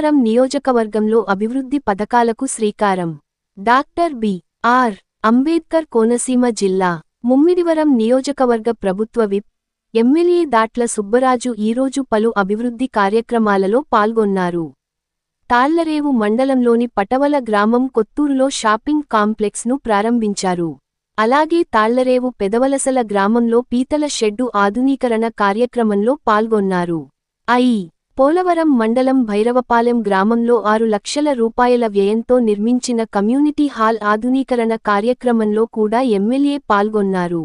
ముమ్మిడివరం నియోజకవర్గంలో అభివృద్ధి పథకాలకు శ్రీకారం. Doctor B. R. Ambedkar Konaseema జిల్లా ముమ్మిడివరం నియోజకవర్గ ప్రభుత్వ విప్. ఎమ్మెల్యే దాట్ల సుబ్బరాజు ఈరోజు పలు అభివృద్ధి కార్యక్రమాలలో పాల్గొన్నారు. తాళ్ళరేవు మండలంలోని పటవల గ్రామం కొత్తూరులో షాపింగ్ కాంప్లెక్స్ను ప్రారంభించారు. అలాగే తాళ్ళరేవు పెదవలసల గ్రామంలో పీతల షెడ్డు ఆధునీకరణ కార్యక్రమంలో పాల్గొన్నారు. ఐ. పోలవరం మండలం భైరవపాలెం గ్రామంలో ఆరు లక్షల రూపాయల వ్యయంతో నిర్మించిన కమ్యూనిటీ హాల్ ఆధునీకరణ కార్యక్రమంలో కూడా ఎమ్మెల్యే పాల్గొన్నారు.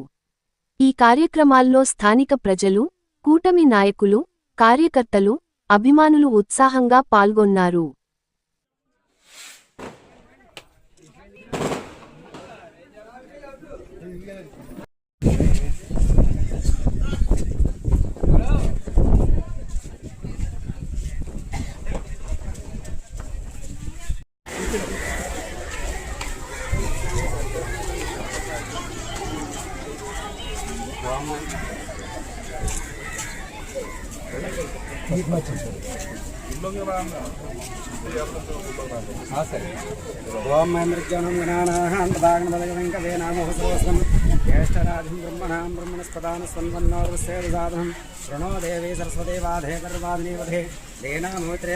ఈ కార్యక్రమాల్లో స్థానిక ప్రజలు కూటమి నాయకులు కార్యకర్తలు అభిమానులు ఉత్సాహంగా పాల్గొన్నారు. ओम महेन्द्रज्ञानं गणानां पदागणबलगणङ्कवेनामोहसोऽसं ज्येष्ठराजं ब्रह्मणां ब्रह्मणस्पदान् स्वन्वन्नोर्वसेदुदाधनं देवी सरस्वती वाधे गर्वादिनी वधे देनामोत्रे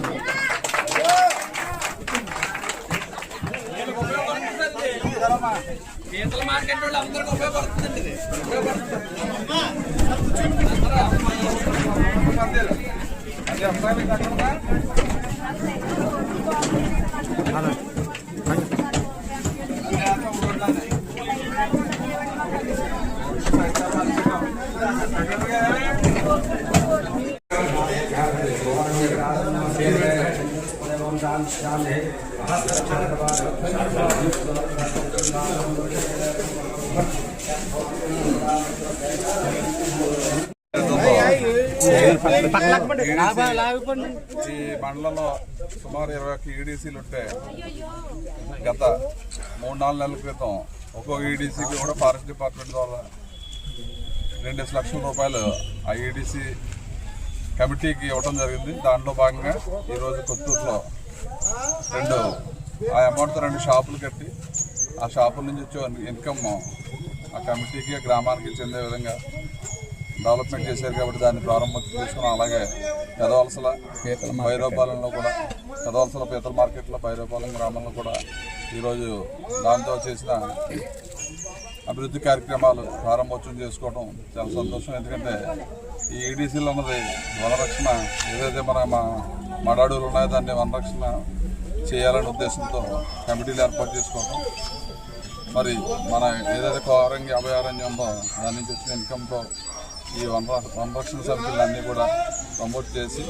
పీతల మార్కెట్ వాళ్ళు అందరికీ ఉపయోగపడుతుందండి ఇది ఈ మండలంలో సుమారు ఇరవై ఒక్క ఈడీసీలు ఉంటే గత మూడు నాలుగు నెలల క్రితం ఒక్కో ఈడీసీకి కూడా ఫారెస్ట్ డిపార్ట్మెంట్ ద్వారా రెండు లక్షల రూపాయలు ఆ ఈడీసీ కమిటీకి ఇవ్వడం జరిగింది. దాంట్లో భాగంగా ఈరోజు కొత్తూరులో రెండు ఆ అమౌంట్తో రెండు షాపులు కట్టి ఆ షాపుల నుంచి వచ్చే ఇన్కమ్ ఆ కమిటీకి గ్రామానికి చెందే విధంగా డెవలప్మెంట్ చేశారు కాబట్టి దాన్ని ప్రారంభం చేసుకున్నాం. అలాగే పెదవలసల భైరవపాలెంలో కూడా పెదవలసల పీతల మార్కెట్లో భైరవపాలెం గ్రామంలో కూడా ఈరోజు దాంతో చేసిన అభివృద్ధి కార్యక్రమాలు ప్రారంభోత్సవం చేసుకోవడం చాలా సంతోషం. ఎందుకంటే ఈ ఈడీసీలో ఉన్నది వనరక్షణ. ఏదైతే మన మా మడాడులు ఉన్నాయో దాన్ని వనరక్షణ చేయాలనే ఉద్దేశంతో కమిటీలు ఏర్పాటు చేసుకోవడం మరి మన ఏదైతే కోరంగి అభయారణ్యం ఉందో దాని నుంచి వచ్చిన ఇన్కమ్తో ఈ వన వనరక్షణ సమితులన్నీ కూడా ప్రమోట్ చేసి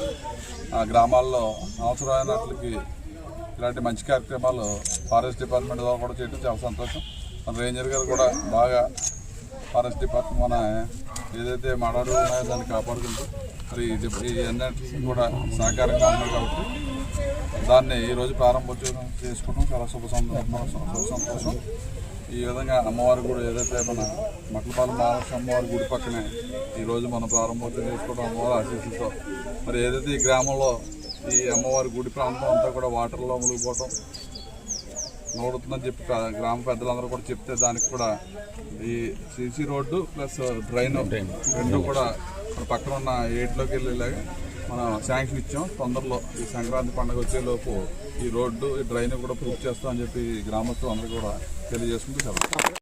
ఆ గ్రామాల్లో అవసరమైనట్లకి ఇలాంటి మంచి కార్యక్రమాలు ఫారెస్ట్ డిపార్ట్మెంట్ ద్వారా కూడా చేయడం చాలా సంతోషం. మన రేంజర్ గారు కూడా బాగా ఫారెస్ట్ డిపార్ట్మెంట్ మన ఏదైతే మడాలు ఉన్నాయో దాన్ని కాపాడుకుంటూ మరి ఈ కూడా సహకారంగా ఉన్నారు కాబట్టి దాన్ని ఈరోజు ప్రారంభోత్సవం చేసుకోవడం చాలా శుభ సంతోషం శుభ సంతోషం. ఈ విధంగా అమ్మవారి గుడి ఏదైతే మన మట్లపాలెం మహాలక్ష్మి అమ్మవారి గుడి పక్కనే ఈరోజు మనం ప్రారంభోత్సవం చేసుకోవడం అమ్మవారి ఆశీస్సులతో. మరి ఏదైతే ఈ గ్రామంలో ఈ అమ్మవారి గుడి ప్రాంతం అంతా కూడా వాటర్లో మునిగిపోవటం నోడుతుందని చెప్పి గ్రామ పెద్దలందరూ కూడా చెప్తే దానికి కూడా ఈ సీసీ రోడ్డు ప్లస్ డ్రైన్ రెండు కూడా మన పక్కన ఉన్న ఏట్లోకి వెళ్ళేలాగా మనం శాంక్షన్ ఇచ్చాం. తొందరలో ఈ సంక్రాంతి పండుగ వచ్చేలోపు ఈ రోడ్డు ఈ డ్రైన్ కూడా పూర్తి చేస్తామని చెప్పి గ్రామస్తులు అందరూ కూడా తెలియజేసుకుంటూ సెలవు.